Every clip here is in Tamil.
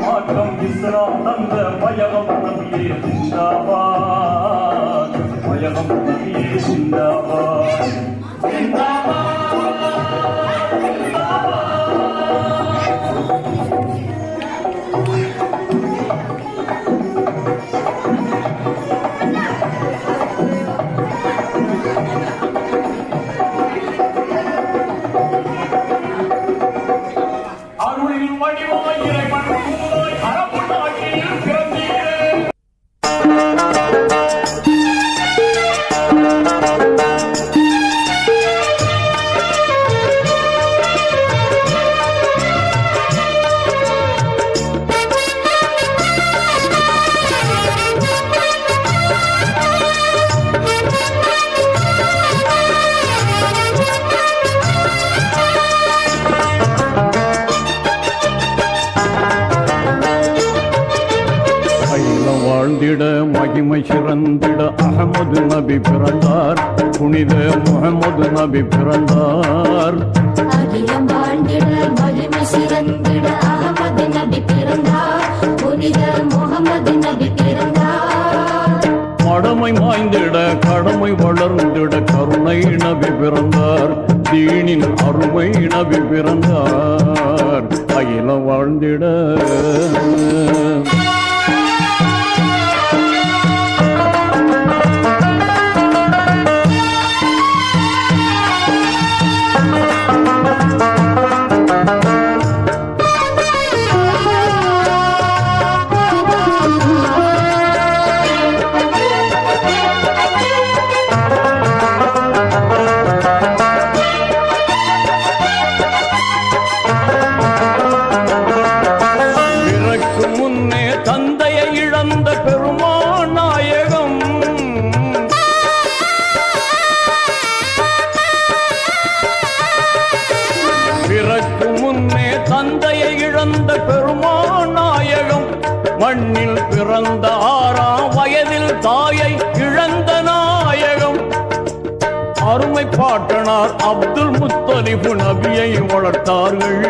மாற்றம் இஸ்லாம் தந்த பயகம் நபியே சிந்தாபாத் பயகம் நபியே சிந்தாபாத் அருளின் மகிமை சிறந்திட அகமது நபி பிறந்தார். புனித முகமது நபி பிறந்தார். அகிலம் வாழ்ந்திட மகிமை சிறந்திட அகமது நபி பிறந்தார். புனித முகமது நபி பிறந்தார். மடமை மாய்ந்திட கடமை வளர்ந்திட கருணை நபி பிறந்தார். தீனின் அருமை நபி பிறந்தார். அகிலம் வாழ்ந்திட. தந்தையை பெருமான் நாயகம் மண்ணில் பிறந்த ஆறாம் வயதில் தாயை இழந்த நாயகம். அருமை பாட்டனார் அப்துல் முத்தலிபு நபியை வளர்த்தார்கள்.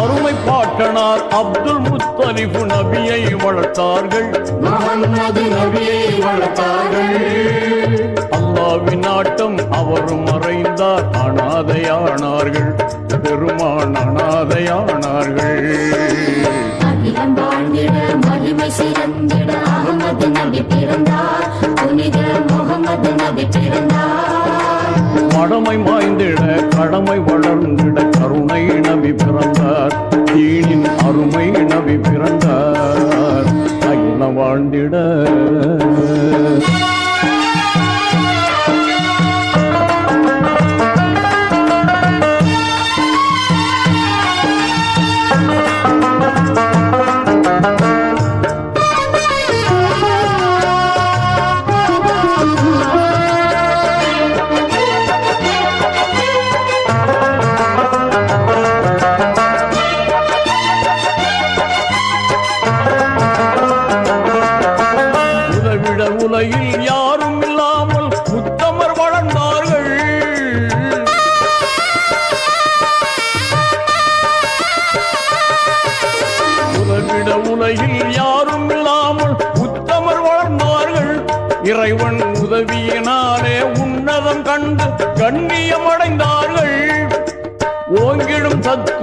அருமை பாட்டனார் அப்துல் முத்தலிபு நபியை வளர்த்தார்கள். முகமது நபியை வளர்த்தார்கள். அல்லாவின் ஆட்டம் அவரும் மறைந்தார் அனாதையானார்கள். பெருமான் அனாதையானார்கள். மகிமை சிறந்திட அகமது நபி பிறந்தார். புனித முகமது நபி பிறந்தார். மடமை மாய்ந்திட கடமை வளர்ந்திட கருணை நபி பிறந்தார். தீனின் அருமை நபி பிறந்தார். அகில வாழ்ந்திட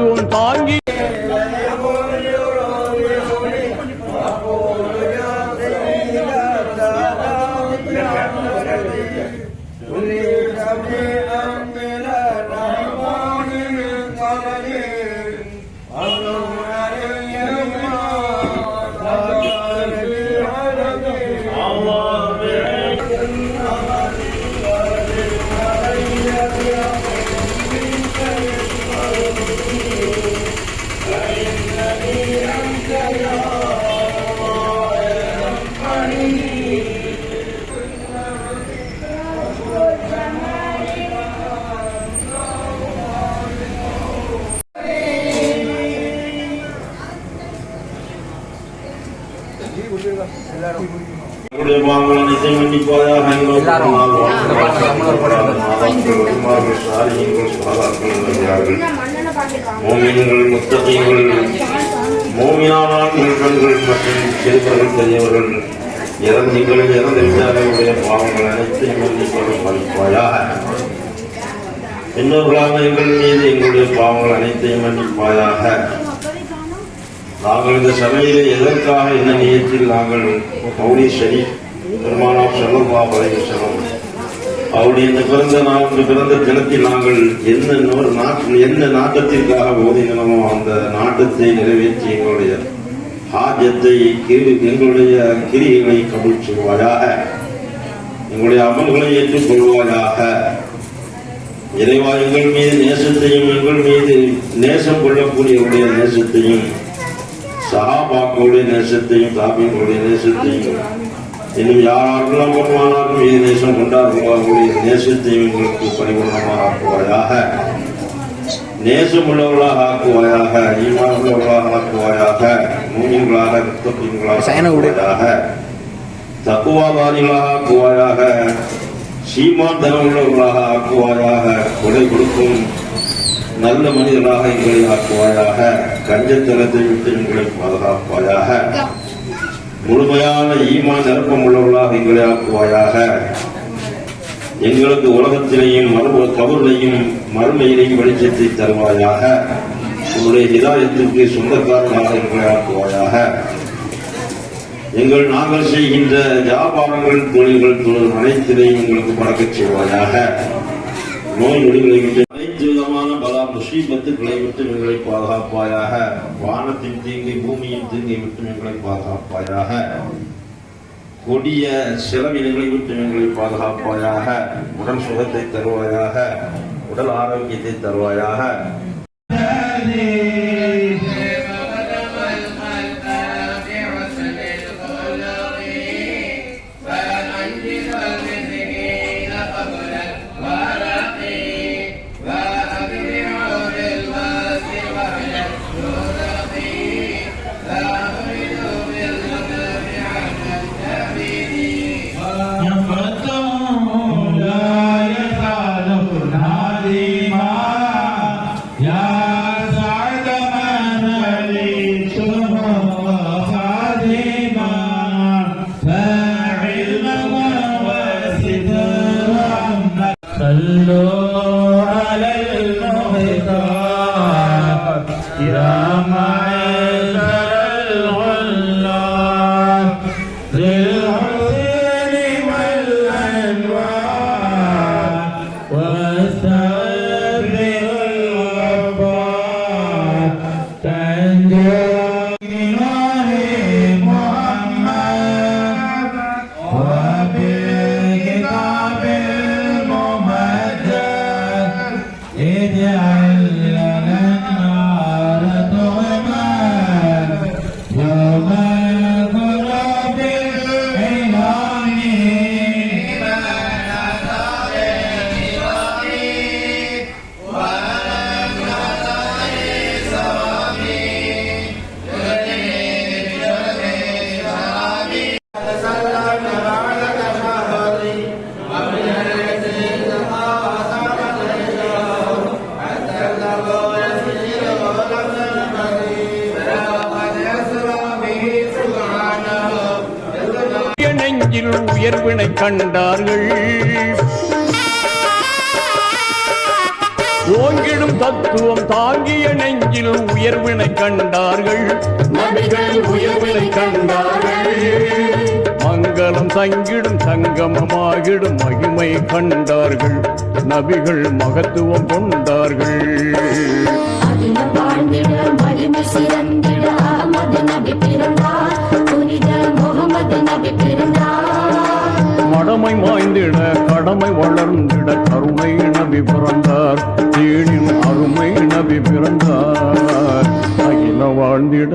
தத்துவம் தாங்கி மன்னிப்பாயாக எங்களுக்கு நாள் வாழ்க்கை மாதம் முத்தகைகள் மோமினானான்கள் பெண்கள் மற்றும் சிறுவர்கள் பெரியவர்கள் இறந்தீர்கள் இறந்து விட்டார்களுடைய பாவங்கள் அனைத்தையும் மன்னிப்பவர்கள் மன்னிப்பாயாக. இன்னொருவர்களாக எங்கள் மீது எங்களுடைய பாவங்கள் அனைத்தையும் மன்னிப்பாயாக நாங்கள் இந்த சபையில் எதற்காக என்ன நியத்தில் நாங்கள் பௌரி ஷரீப் பெருமானார் செல்லம்மா வரைய செல்லம் அவருடைய இந்த பிறந்த நாள் இந்த பிறந்த தினத்தில் நாங்கள் என்ன நோ- நாட்டு என்ன நாட்டத்திற்காக ஓதினமோ அந்த நாட்டத்தை நிறைவேற்றி எங்களுடைய ஆஜத்தை எங்களுடைய கிரிகளை கபூல் செய்வாயாக எங்களுடைய அமல்களை ஏற்றுக்கொள்வாயாக. இறைவா எங்கள் மீது நேசத்தையும் எங்கள் மீது நேசம் கொள்ளக்கூடியவருடைய நேசத்தையும் சகாபாக்களுடைய நேசத்தையும் தாபியங்களுடைய நேசத்தையும் இன்னும் யாரெல்லாம் பெருமானாரும் மீது நேசம் கொண்டார்களோ அவர்களுடைய நேசத்தையும் எங்களுக்கு பரிபூர்ணமாக ஆக்குவாயாக நேசம் உள்ளவர்களாக ஆக்குவாயாக ஈமான் உள்ளவர்களாக ஆக்குவாயாக முத்தப்பீன்களாக ஆக்குவாயாக தக்குவாதாரிகளாக ஆக்குவாயாக சீமான் தனம் உள்ளவர்களாக ஆக்குவாயாக கொடை கொடுக்கும் நல்ல மனிதர்களாக எங்களை ஆக்குவாயாக கஞ்சத்தனத்தை விட்டு எங்களை பாதுகாப்பாயாக. முழுமையான ஈமான் நிரப்பம் உள்ளவர்களாக எங்களை ஆக்குவாயாக. எங்களுக்கு உலகத்திலேயும் மறுப கவர்லையும் மறுமையிலையும் வெளிச்சத்தை தருவாயாக. உன்னுடைய நிதாயத்திற்கு சொந்தக்காரர்களாக எங்களை ஆக்குவாயாக. எங்கள் நாங்கள் செய்கின்ற வியாபாரங்கள் தொழில்கள் தொழில் அனைத்திலையும் எங்களுக்கு பறக்கச் செய்வாயாக. நோய் நொடிகளை அனைத்து விதமான பலா முசீபத்துக்களை விட்டு எங்களை பாதுகாப்பாயாக வானத்தின் தீங்கை பூமியின் தீங்கை விட்டு எங்களை பாதுகாப்பாயாக கொடிய செலவினங்களை விட்டு எங்களை பாதுகாப்பாயாக உடல் சுகத்தை தருவாயாக உடல் ஆரோக்கியத்தை தருவாயாக உயர்வினை கண்டார்கள். ஓங்கிடும் தத்துவம் தாங்கிய நெஞ்சில் உயர்வினை கண்டார்கள். நபிகள் உயர்வினை கண்டார்கள். மங்களம் தங்கிடும் சங்கமமாகிடும் மகிமை கண்டார்கள். நபிகள் மகத்துவம் கொண்டார்கள். கடமை வளர்ந்திட கருணை நபி பிறந்தார். தீனின் அருமை நபி பிறந்தார். அகில வாழ்ந்திட